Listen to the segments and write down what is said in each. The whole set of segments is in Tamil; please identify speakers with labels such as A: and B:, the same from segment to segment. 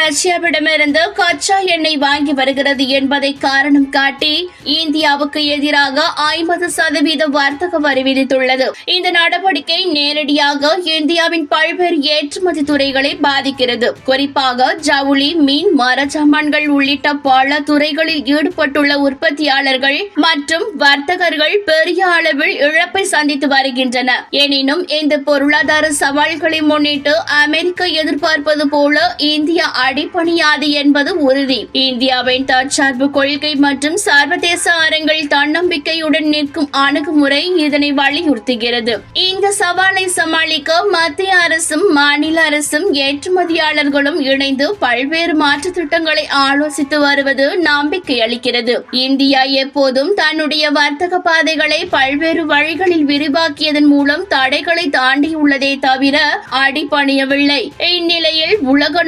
A: ரஷ்யாவிடமிருந்து கச்சா எண்ணெய் வாங்கி வருகிறது என்பதை காரணம் காட்டி இந்தியாவுக்கு எதிராக ஐம்பது சதவீத வர்த்தக வரி விதித்துள்ளது. இந்த நடவடிக்கை நேரடியாக இந்தியாவின் பல்வேறு ஏற்றுமதி துறைகளை பாதிக்கிறது. குறிப்பாக ஜவுளி மீன் மரச்சாமான்கள் உள்ளிட்ட பல துறைகளில் ஈடுபட்டுள்ள உற்பத்தியாளர்கள் மற்றும் வர்த்தகர்கள் பெரிய அளவில் இழப்பை சந்தித்து வருகின்றன. எனினும் இந்த பொருளாதார சவால்களை முன்னிட்டு அமெரிக்கா எதிர்பார்ப்பது போல இந்தியா அடிபணியாது என்பது உறுதி. இந்தியாவின் தற்சார்பு கொள்கை மற்றும் சர்வதேச அரங்கில் தன்னம்பிக்கையுடன் நிற்கும் அணுகுமுறை இதனை வலியுறுத்துகிறது. இந்த சவாலை சமாளிக்க மத்திய அரசும் மாநில அரசும் ஏற்றுமதியாளர்களும் இணைந்து பல்வேறு மாற்று திட்டங்களை ஆலோசித்து வருவது நம்பிக்கை அளிக்கிறது. இந்தியா எப்போதும் தன்னுடைய வர்த்தக பாதைகளை பல்வேறு வழிகளில் விரிவாக்கியதன் மூலம் தடைகளை தாண்டியுள்ளதே தவிர அடிபணியவில்லை. இந்நிலையில் உலக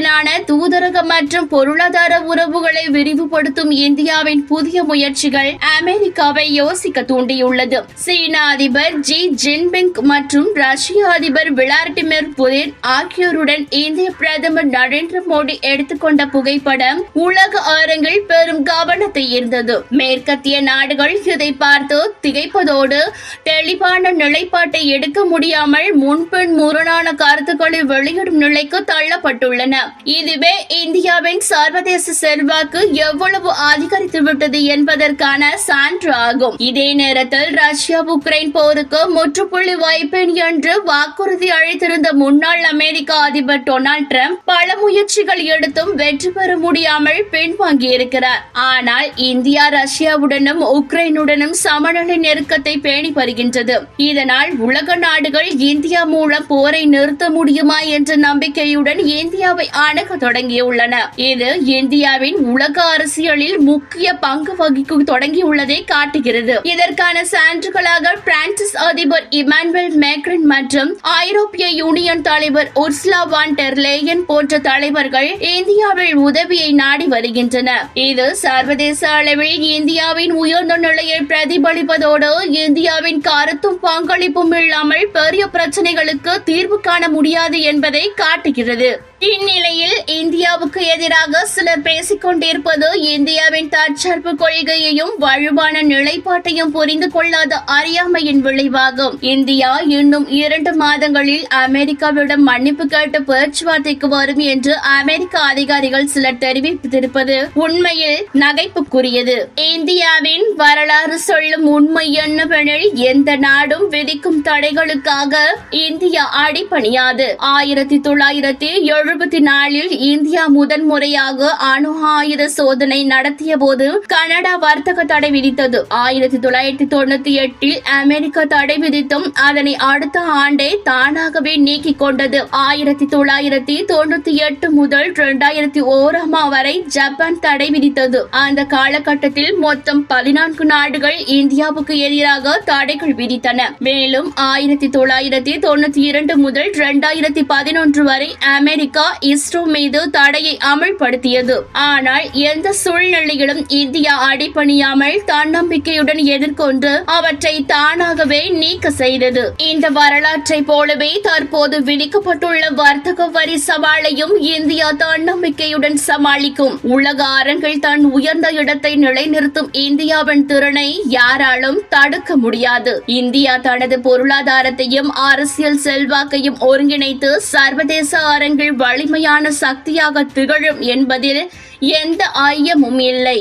A: நாடுகளுடனான தூதரக மற்றும் பொருளாதார உறவுகளை விரிவுபடுத்தும் இந்தியாவின் புதிய முயற்சிகள் அமெரிக்காவை யோசிக்க தூண்டியுள்ளது. சீன அதிபர் ஜி ஜின்பிங் மற்றும் ரஷ்ய அதிபர் விளாடிமிர் புதின் ஆகியோருடன் இந்திய பிரதமர் நரேந்திர மோடி எடுத்துக்கொண்ட புகைப்படம் உலக அரங்கில் பெரும் கவனத்தை ஈர்த்தது. மேற்கத்திய நாடுகள் இதை பார்த்து திகைப்பதோடு தெளிவான நிலைப்பாட்டை எடுக்க முடியாமல் முன்பின் முரணான கருத்துக்களை வெளியிடும் நிலைக்கு தள்ளப்பட்டுள்ளன. இதுவே இந்தியாவின் சர்வதேச செல்வாக்கு எவ்வளவு அதிகரித்துவிட்டது என்பதற்கான சான்று ஆகும். இதே நேரத்தில் ரஷ்யா உக்ரைன் போருக்கு முற்றுப்புள்ளி வைப்பேன் என்று வாக்குறுதி அளித்திருந்த முன்னாள் அமெரிக்க அதிபர் டொனால்ட் ட்ரம்ப் பல முயற்சிகள் எடுத்தும் வெற்றி பெற முடியாமல் பின்வாங்கியிருக்கிறார். ஆனால் இந்தியா ரஷ்யாவுடனும் உக்ரைனுடனும் சமநிலை நெருக்கத்தை பேணி வருகின்றது. இதனால் உலக நாடுகள் இந்தியா மூலம் போரை நிறுத்த முடியுமா என்ற நம்பிக்கையுடன் இந்தியாவை அணுக தொடங்கியுள்ளன. இது இந்தியாவின் உலக அரசியலில் முக்கிய பங்கு வகிக்க தொடங்கியுள்ளதை காட்டுகிறது. இதற்கான சான்றுகளாக பிரான்சிஸ் அதிபர் இமானுவேல் மேக்ரின் மற்றும் ஐரோப்பிய யூனியன் தலைவர் உர்ஸ்லா வான் டெர்லேயன் போன்ற தலைவர்கள் இந்தியாவில் உதவியை நாடி வருகின்றனர் இது சர்வதேச அளவில் இந்தியாவின் உயர்ந்த நிலையை பிரதிபலிப்பதோடு இந்தியாவின் கருத்தும் பங்களிப்பும் இல்லாமல் பெரிய பிரச்சனைகளுக்கு தீர்வு காண முடியாது என்பதை காட்டுகிறது. இந்நிலையில் இந்தியாவுக்கு எதிராக சிலர் பேசிக் கொண்டிருப்பது இந்தியாவின் தற்சார்பு கொள்கையையும் வலுவான நிலைப்பாட்டையும் புரிந்து கொள்ளாத அறியாமையின் விளைவாகும். இந்தியா இன்னும் இரண்டு மாதங்களில் அமெரிக்காவிடம் மன்னிப்பு கேட்டு பேச்சுவார்த்தைக்கு வரும் என்று அமெரிக்க அதிகாரிகள் சிலர் தெரிவித்திருப்பது உண்மையில் நகைப்புக்குரியது. இந்தியாவின் வரலாறு சொல்லும் உண்மை என்னவெனில் எந்த நாடும் விதிக்கும் தடைகளுக்காக இந்தியா அடிபணியாது. ஆயிரத்தி தொள்ளாயிரத்தி எழுபத்தி நாலில் இந்தியா முதன்முறையாக அணு ஆயுத சோதனை நடத்திய போது கனடா வர்த்தக தடை விதித்தது. ஆயிரத்தி தொள்ளாயிரத்தி தொண்ணூத்தி எட்டில் அமெரிக்கா தடை விதித்தும் அதனை அடுத்த ஆண்டே தானாகவே நீக்கிக் கொண்டது. ஆயிரத்தி தொள்ளாயிரத்தி தொண்ணூத்தி எட்டு முதல் இரண்டாயிரத்தி ஓராம் வரை ஜப்பான் தடை விதித்தது. அந்த காலகட்டத்தில் மொத்தம் பதினான்கு நாடுகள் இந்தியாவுக்கு எதிராக தடைகள் விதித்தன. மேலும் ஆயிரத்தி தொள்ளாயிரத்தி தொண்ணூத்தி இரண்டு முதல் இரண்டாயிரத்தி பதினொன்று வரை அமெரிக்கா இஸ்ரோ மீது தடையை அமல்படுத்தியது. ஆனால் எந்த சூழ்நிலையிலும் இந்தியா அடிபணியாமல் தன்னம்பிக்கையுடன் எதிர்கொண்டு அவற்றை தானாகவே நீக்க செய்தது. இந்த வரலாற்றை போலவே தற்போது விதிக்கப்பட்டுள்ள வர்த்தக வரி சவாலையும் இந்தியா தன்னம்பிக்கையுடன் சமாளிக்கும். உலக அரங்கில் தன் உயர்ந்த இடத்தை நிலைநிறுத்தும் இந்தியாவின் திறனை யாராலும் தடுக்க முடியாது. இந்தியா தனது பொருளாதாரத்தையும் அரசியல் செல்வாக்கையும் ஒருங்கிணைத்து சர்வதேச அரங்கில் வலிமையான சக்தியாக திகழும் என்பதில் எந்த ஐயமும் இல்லை.